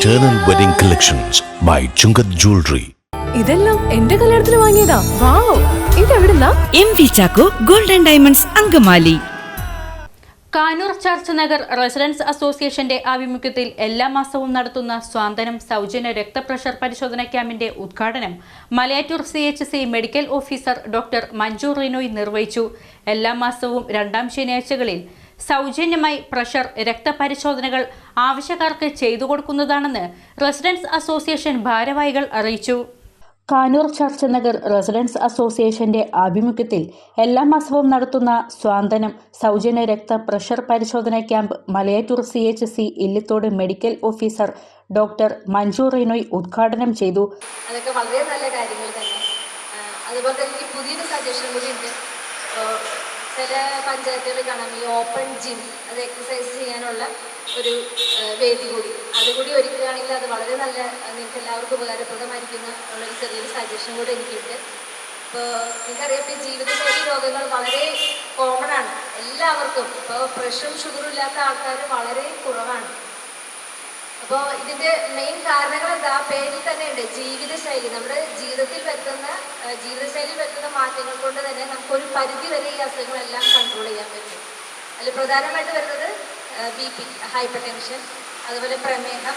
Eternal Wedding Collections by Chungat Jewelry. ഇതെല്ലാം എന്റെ കല്യാണത്തിന് വാങ്ങിയതാ. Wow ഇതെവിടുന്നാ? M V Chacko golden diamonds Angamaly. Kanoor church Nagar residence അസോസിയേഷന്റെ ആഭിമുഖ്യത്തിൽ എല്ലാ മാസവും നടത്തുന്ന സ്വാന്തനം സൗജന്യ രക്തപ്രഷർ പരിശോധന ക്യാമ്പിന്റെ ഉദ്ഘാടനം Malayattoor C H C medical officer doctor Manju Rinoy നിർവഹിച്ചു. എല്ലാ മാസവും രണ്ടാം ശനിയാഴ്ചകളിൽ സൗജന്യമായി പ്രഷർ രക്തപരിശോധനകൾ ആവശ്യക്കാർക്ക് ചെയ്തു കൊടുക്കുന്നതാണെന്ന് റെസിഡൻസ് അസോസിയേഷൻ ഭാരവാഹികൾ അറിയിച്ചു. കാനൂർ ചർച്ച് നഗർ റെസിഡൻസ് അസോസിയേഷന്റെ ആഭിമുഖ്യത്തിൽ എല്ലാ മാസവും നടത്തുന്ന സ്വാന്തനം സൗജന്യ രക്ത പ്രഷർ പരിശോധന camp Malayattoor C H C Illithode medical officer doctor Manju Rinoy ഉദ്ഘാടനം ചെയ്തു. അതൊക്കെ വളരെ നല്ല കാര്യങ്ങൾ തന്നെ. അതുപോലെ തന്നെ പുതിയൊരു സജഷൻ കൂടി ഉണ്ട്. ചില പഞ്ചായത്തുകൾ കാണാം. ഈ ഓപ്പൺ ജിം അത് എക്സസൈസ് ചെയ്യാനുള്ള ഒരു വേദി കൂടി. അതുകൂടി ഒരുക്കുകയാണെങ്കിൽ അത് വളരെ നല്ല നിങ്ങൾക്ക് എല്ലാവർക്കും ഉപകാരപ്രദമായിരിക്കുന്ന ഉള്ളൊരു ചെറിയൊരു സജഷൻ കൂടി എനിക്കുണ്ട്. ഇപ്പോൾ നിങ്ങൾക്കറിയാം ഇപ്പോൾ ജീവിതശൈലി രോഗങ്ങൾ വളരെ കോമൺ ആണ്. എല്ലാവർക്കും. ഇപ്പോൾ പ്രഷറും ഷുഗറും ഇല്ലാത്ത ആൾക്കാർ വളരെ കുറവാണ്. അപ്പോൾ ഇതിന്റെ മെയിൻ കാരണങ്ങൾ ആ പേരിൽ തന്നെ ഉണ്ട് ജീവിതശൈലി. നമ്മുടെ ജീവിതത്തിൽ വരുത്തുന്ന ജീവിതശൈലി വരുത്തുന്ന മാറ്റങ്ങൾ കൊണ്ട് തന്നെ നമുക്ക് ഒരു പരിധി വരെ ഈ അസുഖങ്ങളെല്ലാം കൺട്രോൾ ചെയ്യാൻ പറ്റും. അതിൽ പ്രധാനമായിട്ട് വരുന്നത് ബി പി ഹൈപ്പർ ടെൻഷൻ അതുപോലെ പ്രമേഹം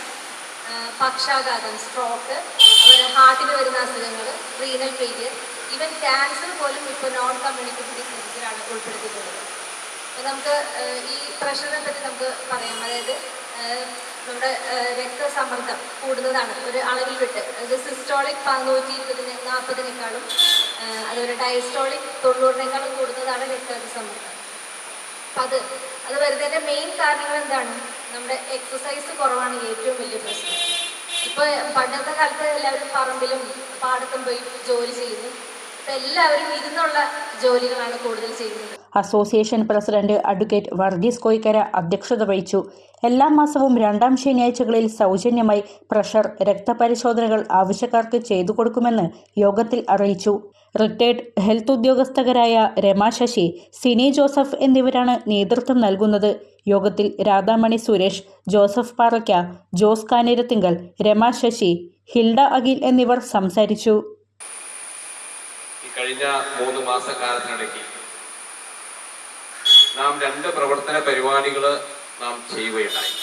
പക്ഷാഘാതം സ്ട്രോക്ക് അതുപോലെ ഹാർട്ടിന് വരുന്ന അസുഖങ്ങൾ റീനൽ ഫെയിലിയർ ഈവൻ ക്യാൻസർ പോലും ഇപ്പോൾ നോൺ കമ്മ്യൂണിക്കബിൾ ഡിസീസിലാണ് ഉൾപ്പെടുത്തിയിട്ടുള്ളത്. നമുക്ക് ഈ പ്രഷറിനെ പറ്റി നമുക്ക് പറയാം. അതായത് നമ്മുടെ രക്തസമ്മർദ്ദം കൂടുന്നതാണ്. ഒരു അളവിൽ വിട്ട്. അത് സിസ്റ്റോളിക് നൂറ്റി ഇരുപതിന് നാൽപ്പതിനേക്കാളും അതുപോലെ ഡയസ്റ്റോളിക് തൊണ്ണൂറിനേക്കാളും കൂടുന്നതാണ് രക്തസമ്മർദ്ദം അപ്പം അത് അത് വരുന്നതിന്റെ മെയിൻ കാരണങ്ങൾ എന്താണ്? നമ്മുടെ എക്സസൈസ് കുറവാണ് ഏറ്റവും വലിയ പ്രശ്നം. ഇപ്പോൾ പണ്ടത്തെ കാലത്ത് എല്ലാവരും പറമ്പിലും പാടത്തും പോയി ജോലി ചെയ്യുന്നു. എല്ലാവരും ഇരുന്നുള്ള ജോലികളാണ് കൂടുതൽ ചെയ്യുന്നത്. Association president advocate Varghese Koickara അധ്യക്ഷത വഹിച്ചു. എല്ലാ മാസവും രണ്ടാം ശനിയാഴ്ചകളിൽ സൗജന്യമായി പ്രഷർ രക്തപരിശോധനകൾ ആവശ്യക്കാർക്ക് ചെയ്തു കൊടുക്കുമെന്ന് യോഗത്തിൽ അറിയിച്ചു. റിട്ടയർഡ് ഹെൽത്ത് ഉദ്യോഗസ്ഥരായ രമ ശശി സിനി ജോസഫ് എന്നിവരാണ് നേതൃത്വം നൽകുന്നത്. യോഗത്തിൽ രാധാമണി സുരേഷ് ജോസഫ് പാറയ്ക്ക ജോസ് കാനേരത്തിങ്കൽ രമ ശശി ഹിൽഡ അഖിൽ എന്നിവർ സംസാരിച്ചു. കഴിഞ്ഞ മൂന്ന് മാസക്കാലത്തിനിടയ്ക്ക് നാം രണ്ട് പ്രവർത്തന പരിപാടികൾ നാം ചെയ്യുകയുണ്ടായി.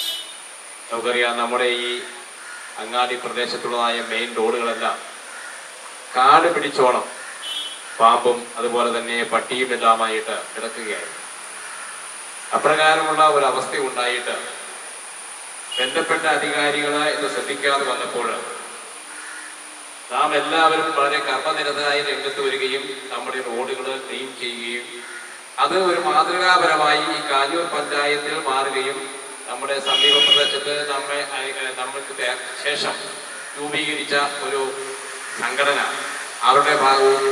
നമുക്കറിയാം നമ്മുടെ ഈ അങ്ങാടി പ്രദേശത്തുള്ളതായ മെയിൻ റോഡുകളെല്ലാം കാട് പിടിച്ചോണം പാമ്പും അതുപോലെ തന്നെ പട്ടിയും എല്ലാമായിട്ട് കിടക്കുകയായിരുന്നു. അപ്രകാരമുള്ള ഒരവസ്ഥ ഉണ്ടായിട്ട് ബന്ധപ്പെട്ട അധികാരികളെ ഇത് ശ്രദ്ധിക്കാതെ വന്നപ്പോൾ നാം എല്ലാവരും വളരെ കർമ്മനിരതരായി രംഗത്ത് വരികയും നമ്മുടെ റോഡുകൾ ക്ലീൻ ചെയ്യുകയും അത് ഒരു മാതൃകാപരമായി ഈ കാഞ്ഞൂർ പഞ്ചായത്തിൽ മാറുകയും നമ്മുടെ സമീപ പ്രദേശത്ത് നമ്മെ നമ്മൾക്ക് ശേഷം രൂപീകരിച്ച ഒരു സംഘടന. അവരുടെ ഭാഗവും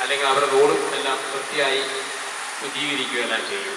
അല്ലെങ്കിൽ അവരുടെ റോഡും എല്ലാം വൃത്തിയായി ശുചീകരിക്കുകയെല്ലാം ചെയ്യും.